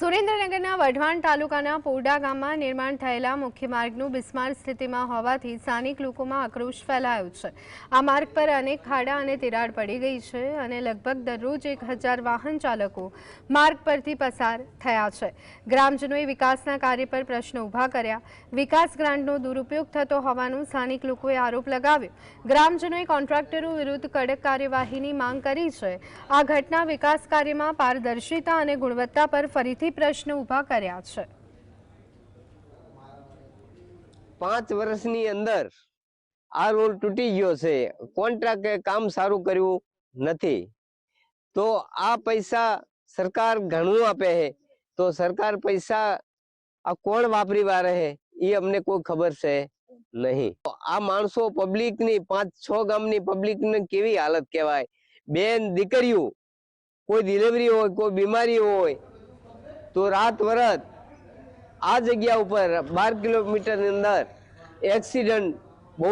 સુરેન્દ્રનગરના વઢવાણ તાલુકાના પોરડા ગામમાં નિર્માણ થયેલા મુખ્ય માર્ગનું બિસ્માર સ્થિતિમાં હોવાથી સ્થાનિક લોકોમાં આક્રોશ ફેલાયો છે. આ માર્ગ પર અનેક ખાડા અને તિરાડ પડી ગઈ છે અને લગભગ દરરોજ એક હજાર વાહન ચાલકો માર્ગ પરથી પસાર થયા છે. ગ્રામજનોએ વિકાસના કાર્ય પર પ્રશ્નો ઊભા કર્યા. વિકાસ ગ્રાન્ટનો દુરુપયોગ થતો હોવાનું સ્થાનિક લોકોએ આરોપ લગાવ્યો. ગ્રામજનોએ કોન્ટ્રાક્ટરો વિરુદ્ધ કડક કાર્યવાહીની માંગ કરી છે. આ ઘટના વિકાસ કાર્યમાં પારદર્શિતા અને ગુણવત્તા પર ફરીથી પ્રશ્ન ઊભા કર્યા છે. પાંચ વર્ષની અંદર આ રોલ તૂટી ગયો છે. કોન્ટ્રાક્ટે કામ સારું કર્યું નથી. તો આ પૈસા સરકાર ઘણું આપે છે. તો સરકાર પૈસા આ કોણ વાપરી વારે છે? એ અમને કોઈ ખબર છે નહીં. આ માણસો પબ્લિકની પાંચ છ ગામની પબ્લિકને કેવી હાલત કહેવાય? બેન, દીકરીઓ, કોઈ ડિલિવરી હોય, કોઈ બીમારી હોય તો રાત વરત આ જગ્યા ઉપર બાર કિલોમીટરની અંદર એક્સિડન્ટ બહુ